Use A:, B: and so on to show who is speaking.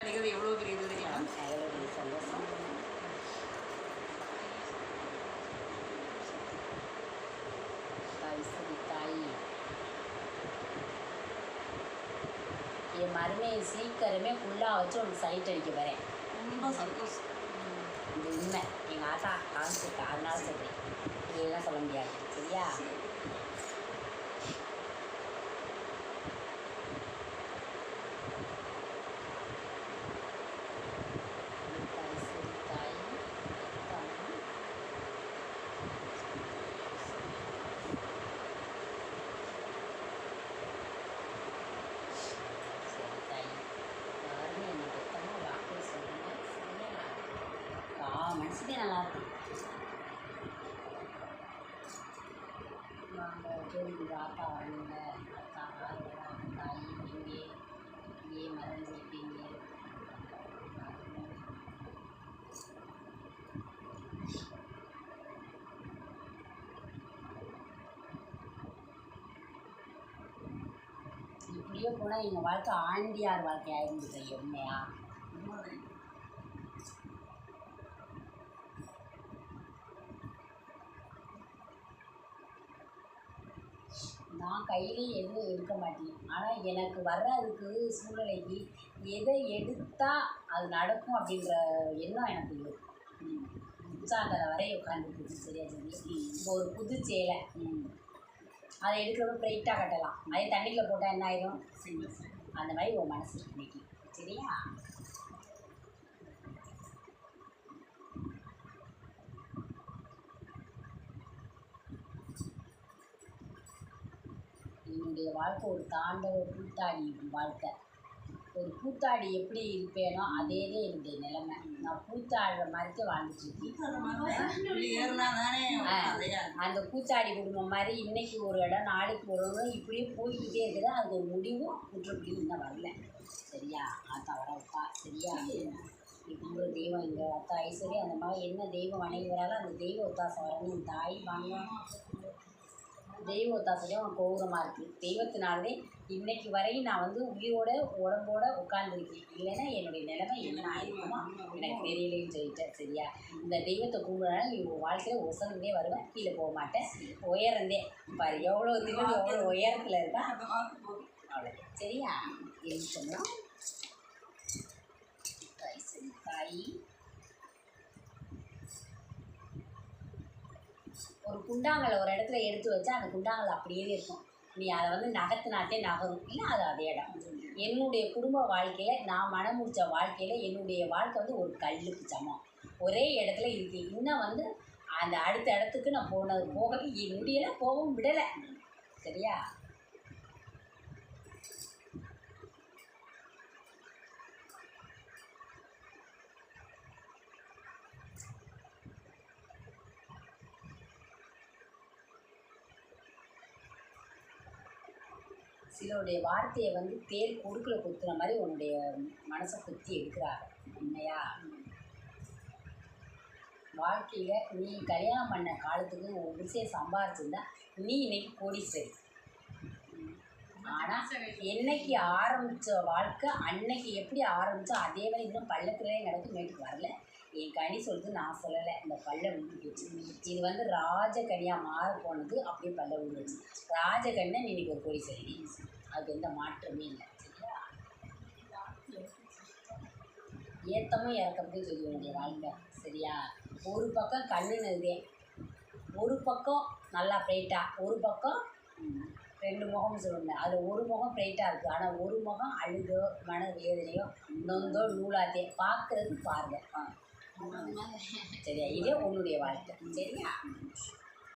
A: கிடைக்கிறது எவ்வளோ பெரிய இது தெரியுமா?
B: சந்தோஷம் தாய். என் மருமையை சீக்கிரமே ஃபுல்லாக வச்சு உனக்கு சைட் அடிக்க வரேன்
A: ரொம்ப சந்தோஷம்.
B: இது உண்மை. எங்கள் ஆத்தா காமிச்சிருக்கா அதனால சொல்கிறேன் இதெல்லாம் சொல்ல முடியாது. சரியா
A: சரி.
B: தாய் சரி தாய் தாய். சரி தாய் யாருமே என்னை பெத்தமா வாக்கு சொல்லுங்க சரியா கா மனசுக்கே நல்லா இருக்கு வாங்க ஜோடி ஆத்தா வரணுங்க அத்தா ஆறுவா தாய் இங்கே இங்கே மறந்துருப்பீங்க இப்படியே போனால் எங்கள் வாழ்க்கை ஆண்டியார் வாழ்க்கை ஆயிருந்தது உண்மையா? நான் கையிலேயே எதுவும் எடுக்க மாட்டேன். ஆனால் எனக்கு வர்றதுக்கு சூழ்நிலைக்கு எதை எடுத்தால் அது நடக்கும் அப்படின்ற எண்ணம் எனக்கு இருக்கும்
A: ம்.
B: உற்சாகரை வரை உட்காந்துருக்கு சரியா சரி இப்போ ஒரு புது சேலை. அதை எடுக்கிறப்ப பிரைட்டாக கட்டலாம். அதே தண்ணிக்குள்ள போட்டால் என்ன ஆயிரும். அந்த மாதிரி உன் மனசு இன்னைக்கு. சரியா? என்னுடைய வாழ்க்கை ஒரு தாண்டவ கூத்தாடி வாழ்க்கை. ஒரு கூத்தாடி எப்படி இருப்பேனோ அதே தான் என்னுடைய நிலைமை. நான் கூத்தாடுற மாதிரிக்கே வாழ்ந்துட்டு இருக்கேன்.
A: அது மாதிரிதான். இப்படி ஏறுனா தானே
B: ஆ,
A: கதையா இருக்கும்.
B: அந்த கூத்தாடி குடும்பம் மாதிரி இன்னைக்கு ஒரு இடம் நாளைக்கு ஒரு இடம் இப்படியே போய்கிட்டே இருக்குது. அதுக்கு ஒரு முடிவும் முற்றுப்புள்ளி இன்னும் வரல. சரியா? ஆத்தா வர அப்பா சரியா? கும்பிட தெய்வம் இந்த அத்தா ஐஸ்வர்யா அந்த மாதிரி என்ன தெய்வம் வணங்கி வராலும் அந்த தெய்வ ஒத்தாசை வரணும். தாய் வாங்க தெய்வத்தாசையும் உனக்கு கௌரவமாக இருக்குது தெய்வத்தினாலே இன்னைக்கு வரையும் நான் வந்து உயிரோட உடம்போட உட்கார்ந்துருக்கேன். இல்லைன்னா என்னுடைய நிலைமை என்ன ஆயிருக்குமோ எனக்கு தெரியலேன்னு சொல்லிட்டேன் சரியா? இந்த தெய்வத்தை கும்பிட்றனால நீ உன் வாழ்க்கையில் உசந்தே வருவேன். கீழே போக மாட்டேன். உயர்ந்தே. பாரு எவ்வளோ தினம் எவ்வளோ உயரத்தில் இருக்கா? அவ்வளோ சரியா? எழுத்தணும் தாய் சரி தாய். ஒரு குண்டாங்களை ஒரு இடத்துல எடுத்து வச்சா அந்த குண்டாங்கல் அப்படியே இருக்கும். நீ அதை வந்து நகர்த்தினாட்டே நகரும். இல்லை அது அதே இடம். என்னுடைய குடும்ப வாழ்க்கையில் நான் மனம் முடிச்ச வாழ்க்கையில் என்னுடைய வாழ்க்கை வந்து ஒரு கல்லுக்கு சமம். ஒரே இடத்துல இருக்கு. இன்னும் வந்து அந்த அடுத்த இடத்துக்கு நான் போனது போகவே முடியலை போகவும் விடலை. சரியா? சிலருடைய வார்த்தையை வந்து தேர் கொடுக்கல குத்துற மாதிரி உன்னுடைய மனசை குத்தி எடுக்கிறாங்க. உண்மையா? வாழ்க்கையில் நீ கல்யாணம் பண்ண காலத்துக்கு ஒரு விஷயம் சம்பாரிச்சிருந்தா நீ இன்னைக்கு கோடீஸ்வரி. ஆனால் என்னைக்கு ஆரம்பித்த வாழ்க்கை அன்னைக்கு எப்படி ஆரம்பித்தோ அதே மாதிரி இன்னும் பள்ளத்துலேயே நடக்கும் மேட்டுக்கு வரல. என் கனி சொல்லுது நான் சொல்லலை. இந்த பல்ல விழுந்துச்சு இது வந்து ராஜகனியாக மாற போனது அப்படியே பல்ல விழுந்துச்சு ராஜகண்ணை நீ இன்னைக்கு ஒரு கோடி சரி அதுக்கு எந்த மாற்றமே இல்லை. சரியா? ஏத்தமும் இறக்கமும் சொல்ல வேண்டிய வாழ்க்கை. சரியா? ஒரு பக்கம் கண்ணுனதே ஒரு பக்கம் நல்லா பிரைட்டாக ஒரு பக்கம் ரெண்டு முகம் சொல்லுவேன் அது ஒரு முகம் பிரைட்டாக இருக்குது ஆனால் ஒரு முகம் அழுதோ மன வேதனையோ நொந்தோ நூலாத்தே பார்க்குறது பாருங்கள் ஆ. சரியா? இதே உன்னுடைய வாழ்க்கை. சரியா?